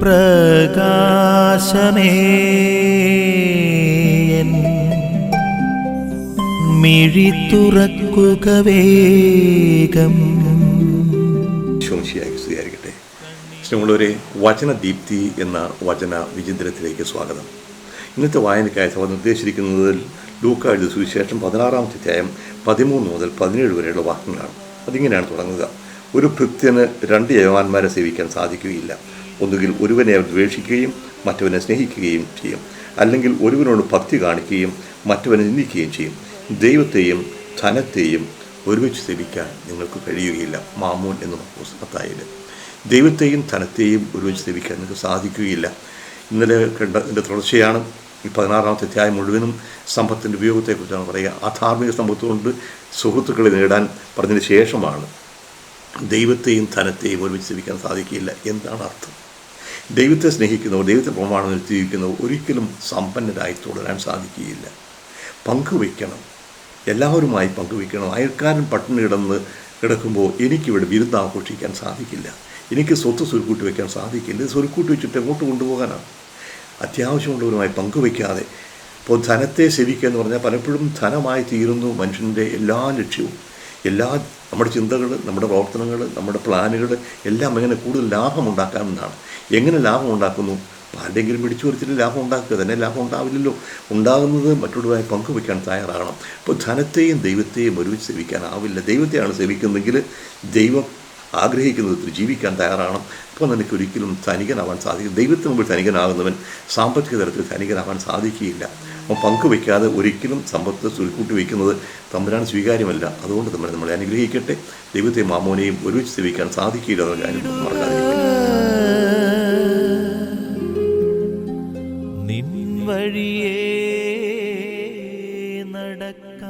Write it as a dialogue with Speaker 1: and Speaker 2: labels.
Speaker 1: പ്രകാശമേ. മിഴി തുറക്കുക വേഗം.
Speaker 2: സ്തുതിയായിരിക്കട്ടെ. സ്നേഹമുള്ളവരെ വചനദീപ്തി എന്ന വചന വിചിന്തനത്തിലേക്ക് സ്വാഗതം. ഇന്നത്തെ വായനയ്ക്കായി സഭ നിർദ്ദേശിച്ചിരിക്കുന്നത് ലൂക്ക എഴുതിയ സുവിശേഷം പതിനാറാമത്തെ അധ്യായം പതിമൂന്ന് മുതൽ പതിനേഴ് വരെയുള്ള വാക്യങ്ങളാണ്. അതിങ്ങനെയാണ് തുടങ്ങുക. ഒരു ഭൃത്യന് രണ്ട് യജമാന്മാരെ സേവിക്കാൻ സാധിക്കുകയില്ല. ഒന്നുകിൽ ഒരുവനെ അവൻ ദ്വേഷിക്കുകയും മറ്റവനെ സ്നേഹിക്കുകയും ചെയ്യും. അല്ലെങ്കിൽ ഒരുവനോട് ഭക്തി കാണിക്കുകയും മറ്റവനെ നിന്ദിക്കുകയും ചെയ്യും. ദൈവത്തെയും ധനത്തെയും ഒരുമിച്ച് സേവിക്കാൻ നിങ്ങൾക്ക് കഴിയുകയില്ല. മാമൂൻ എന്ന പുസ്തകത്തായാലും ദൈവത്തെയും ധനത്തെയും ഒരുമിച്ച് സേവിക്കാൻ നിങ്ങൾക്ക് സാധിക്കുകയില്ല. ഇന്നലെ കണ്ട എന്റെ തുടർച്ചയാണ് ഈ പതിനാറാമത്തെ അധ്യായം മുഴുവനും സമ്പത്തിന്റെ ഉപയോഗത്തെക്കുറിച്ചാണ് പറയുക. അധാർമിക സമ്പത്ത് കൊണ്ട് സുഹൃത്തുക്കളെ നേടാൻ പറഞ്ഞതിന് ശേഷമാണ് ദൈവത്തെയും ധനത്തെയും ഒരുമിച്ച് സേവിക്കാൻ സാധിക്കില്ല എന്താണ് അർത്ഥം? ദൈവത്തെ സ്നേഹിക്കുന്നവർ ദൈവത്തെ പ്രമാണം ജീവിക്കുന്നവർ ഒരിക്കലും സമ്പന്നരായി തുടരാൻ സാധിക്കുകയില്ല. പങ്കുവയ്ക്കണം എല്ലാവരുമായി പങ്കുവയ്ക്കണം അയൽക്കാരൻ പട്ടിണി കിടന്ന് കിടക്കുമ്പോൾ എനിക്കിവിടെ വിരുന്ന് ആഘോഷിക്കാൻ സാധിക്കില്ല. എനിക്ക് സ്വത്ത് സ്വരുക്കൂട്ടി വയ്ക്കാൻ സാധിക്കില്ല. സ്വരുക്കൂട്ടി വെച്ചിട്ട് എങ്ങോട്ട് കൊണ്ടുപോകാനാണ്? അത്യാവശ്യമുള്ളവരുമായി പങ്കുവയ്ക്കാതെ ഇപ്പോൾ ധനത്തെ സേവിക്കുക എന്ന് പറഞ്ഞാൽ പലപ്പോഴും ധനമായി തീരുന്നു മനുഷ്യന്റെ എല്ലാ ലക്ഷ്യവും. എല്ലാ നമ്മുടെ ചിന്തകൾ നമ്മുടെ പ്രവർത്തനങ്ങൾ നമ്മുടെ പ്ലാനുകൾ എല്ലാം എങ്ങനെ കൂടുതൽ ലാഭം ഉണ്ടാക്കാമെന്നാണ്. എങ്ങനെ ലാഭം ഉണ്ടാക്കുന്നു? ആരുടെയെങ്കിലും പിടിച്ചു പറിച്ചിട്ട് ലാഭം ഉണ്ടാക്കുക. തന്നെ ലാഭം ഉണ്ടാവില്ലല്ലോ. ഉണ്ടാകുന്നത് മറ്റുള്ളവരായി പങ്കുവയ്ക്കാൻ തയ്യാറാകണം. അപ്പോൾ ധനത്തെയും ദൈവത്തെയും ഒരുമിച്ച് സേവിക്കാനാവില്ല. ദൈവത്തെയാണ് സേവിക്കുന്നതെങ്കിൽ ദൈവം ആഗ്രഹിക്കുന്ന വിധത്തിൽ ജീവിക്കാൻ തയ്യാറാണ്. അപ്പോൾ നിനക്ക് ഒരിക്കലും ധനികനാവാൻ സാധിക്കും ദൈവത്തിന് മുമ്പിൽ ധനികനാകുന്നവൻ സാമ്പത്തിക തലത്തിൽ ധനികനാവാൻ സാധിക്കുകയില്ല. അപ്പം പങ്കുവയ്ക്കാതെ ഒരിക്കലും സമ്പത്ത് ചുരുക്കൂട്ടി വയ്ക്കുന്നത് തമ്പുരാൻ സ്വീകാര്യമല്ല. അതുകൊണ്ട് നമ്മൾ നമ്മളെ അനുഗ്രഹിക്കട്ടെ. ദൈവത്തെ മാമോനെയും ഒരുമിച്ച് സേവിക്കാൻ സാധിക്കില്ല എന്ന കാര്യം മറക്കാതിരിക്കട്ടെ
Speaker 1: നിൻ വഴിയേ